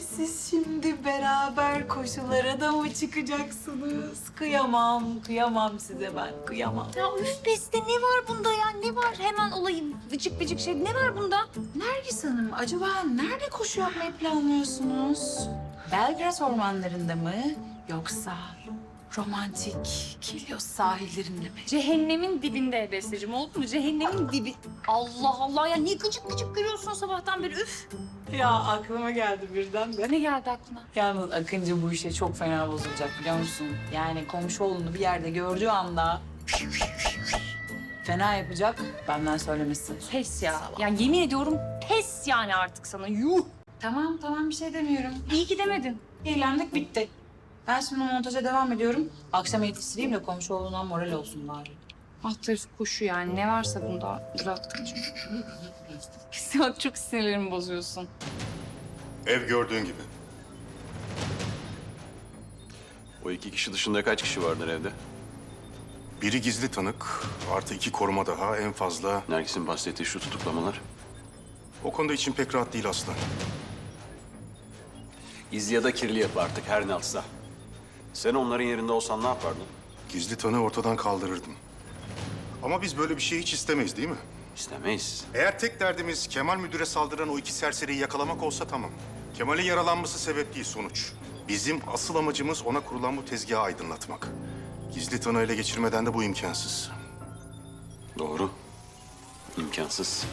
siz şimdi beraber koşulara da mı çıkacaksınız? Kıyamam, kıyamam size ben, kıyamam. Ya üf Beste ne var bunda ya? Ne var? Hemen olayım vıcık vıcık şey. Ne var bunda? Nergis Hanım, acaba nerede koşu yapmayı planlıyorsunuz? Belgrad ormanlarında mı? Yoksa romantik Kilyos sahillerinde mi? Cehennemin dibinde Besteciğim oldu mu? Cehennemin dibi. Allah Allah ya niye gıcık gıcık gülüyorsun sabahtan beri üf. Ya aklıma geldi birden de. Ne geldi aklına? Yalnız Akıncı bu işe çok fena bozulacak biliyor musun? Yani komşu oğlunu bir yerde gördüğü anda fena yapacak. Benden söylemesi. Pes ya. Yani yemin ediyorum pes yani artık sana. Yuh. Tamam tamam bir şey demiyorum. İyi ki demedin. Eğlendik bitti. Ben şimdi montaja devam ediyorum. Akşam yetiştireyim de komşu oğlundan moral olsun bari. Alt tarafı koşu yani. Ne varsa bunda bıraktım çünkü. Sen çok sinirlerimi bozuyorsun. Ev gördüğün gibi. O iki kişi dışında kaç kişi vardır evde? Biri gizli tanık, artı iki koruma daha en fazla. Nergis'in bahsettiği şu tutuklamalar. O konuda için pek rahat değil aslan. Gizli ya da kirli yapı artık her ne alsa. Sen onların yerinde olsan ne yapardın? Gizli tanığı ortadan kaldırırdım. Ama biz böyle bir şey hiç istemeyiz değil mi? İstemeyiz. Eğer tek derdimiz Kemal müdüre saldıran o iki serseriyi yakalamak olsa tamam. Kemal'in yaralanması sebep değil sonuç. Bizim asıl amacımız ona kurulan bu tezgahı aydınlatmak. Gizli tanığı ele geçirmeden de bu imkansız. Doğru. İmkansız.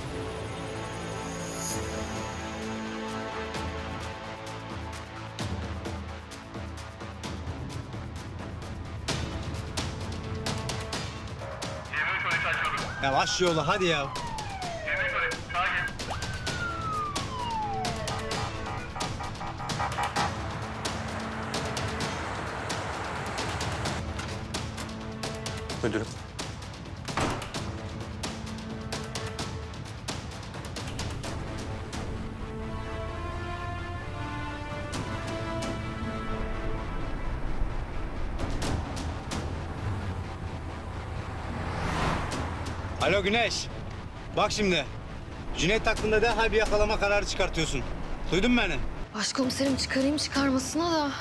Yavaş yola hadi ya. Müdürüm. Alo Güneş. Bak şimdi. Cüneyt hakkında derhal bir yakalama kararı çıkartıyorsun. Duydun mu beni? Başkomiserim çıkarayım çıkarmasına da.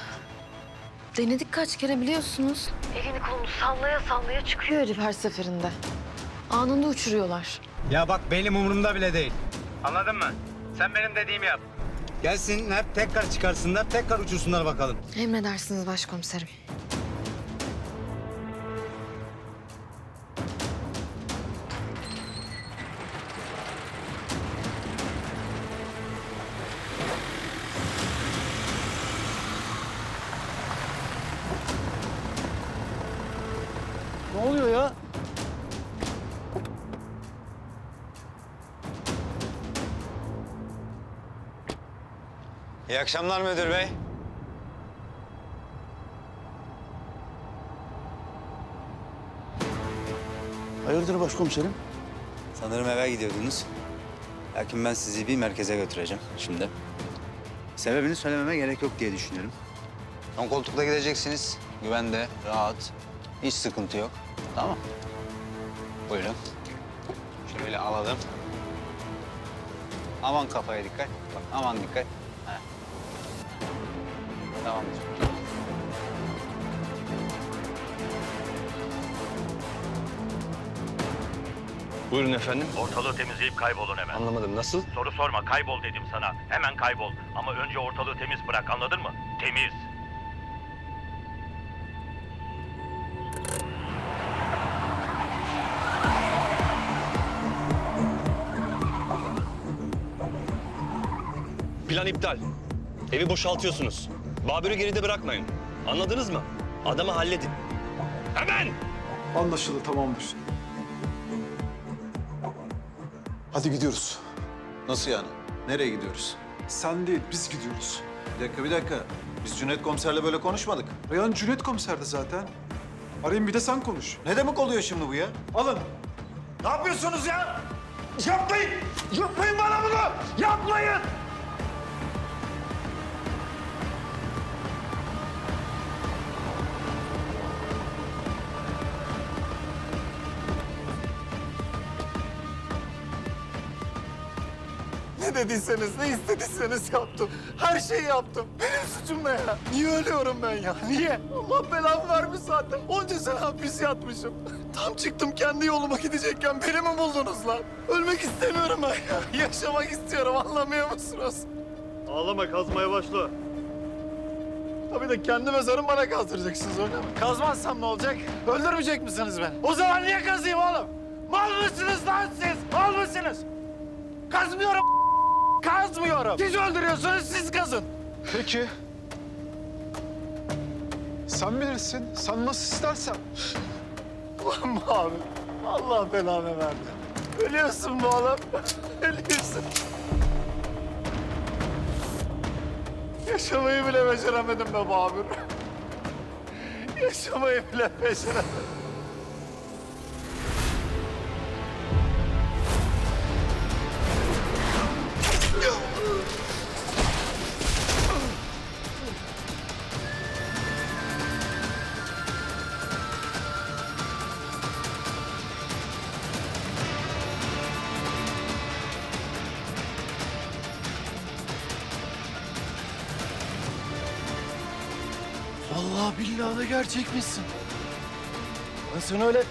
Denedik kaç kere biliyorsunuz. Elini kolunu sallaya sallaya çıkıyor herif her seferinde. Anında uçuruyorlar. Ya bak benim umurumda bile değil. Anladın mı? Sen benim dediğimi yap. Gelsinler tekrar çıkarsınlar tekrar uçursunlar bakalım. Emredersiniz başkomiserim. İyi akşamlar müdür bey. Hayırdır başkomiserim? Sanırım eve gidiyordunuz. Lakin ben sizi bir merkeze götüreceğim şimdi. Sebebini söylememe gerek yok diye düşünüyorum. Ön koltukta gideceksiniz. Güvende, rahat. Hiç sıkıntı yok. Tamam. Buyurun. Şöyle alalım. Aman kafaya dikkat. Bak aman dikkat. Tamamdır. Buyurun efendim. Ortalığı temizleyip kaybolun hemen. Anlamadım nasıl? Soru sorma, kaybol dedim sana. Hemen kaybol. Ama önce ortalığı temiz bırak, anladın mı? Temiz. Plan iptal. Evi boşaltıyorsunuz. Babür'ü geride bırakmayın. Anladınız mı? Adamı halledin. Hemen! Anlaşıldı tamamdır. Hadi gidiyoruz. Nasıl yani? Nereye gidiyoruz? Sen değil biz gidiyoruz. Bir dakika, bir dakika. Biz Cüneyt komiserle böyle konuşmadık. Reyhan Cüneyt komiserdi zaten. Arayayım bir de sen konuş. Ne demek oluyor şimdi bu ya? Alın. Ne yapıyorsunuz ya? Yapmayın! Yapmayın bana bunu! Yapmayın! Dediyseniz, ne istediyseniz yaptım. Her şeyi yaptım. Benim suçum ne ya? Niye ölüyorum ben ya? Niye? Allah belamı vermiş zaten. Onca sene hapis yatmışım. Tam çıktım kendi yoluma gidecekken beni mi buldunuz lan? Ölmek istemiyorum ben ya. Yaşamak istiyorum anlamıyor musunuz? Ağlama kazmaya başla. Tabii de kendi mezarımı bana kazdıracaksınız öyle mi? Kazmazsam ne olacak? Öldürmeyecek misiniz beni? O zaman niye kazıyım oğlum? Mal mısınız lan siz? Mal mısınız? Kazmıyorum. Kazmıyorum. Siz öldürüyorsunuz siz kazın. Peki. Sen bilirsin. Sen nasıl istersen. Ulan abi. Allah belanı verdi. Ölüyorsun bu oğlum. Ölüyorsun. Yaşamayı bile beceremedim be Babür. Yaşamayı bile beceremedim. Vallahi billahi de gerçekmişsin. Ben seni öyle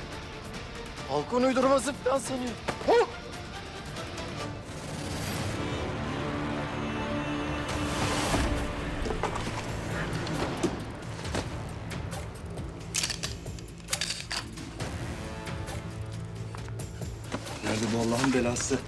halkın uydurması falan sanıyorum. Huh! Nerede bu Allah'ın belası?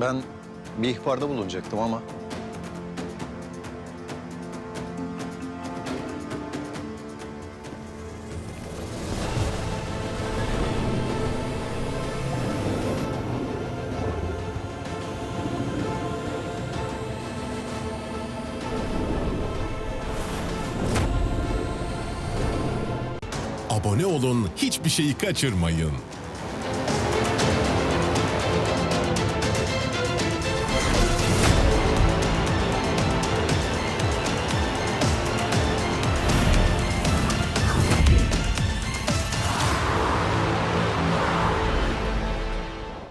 Ben bir ihbarda bulunacaktım ama Abone olun, hiçbir şeyi kaçırmayın.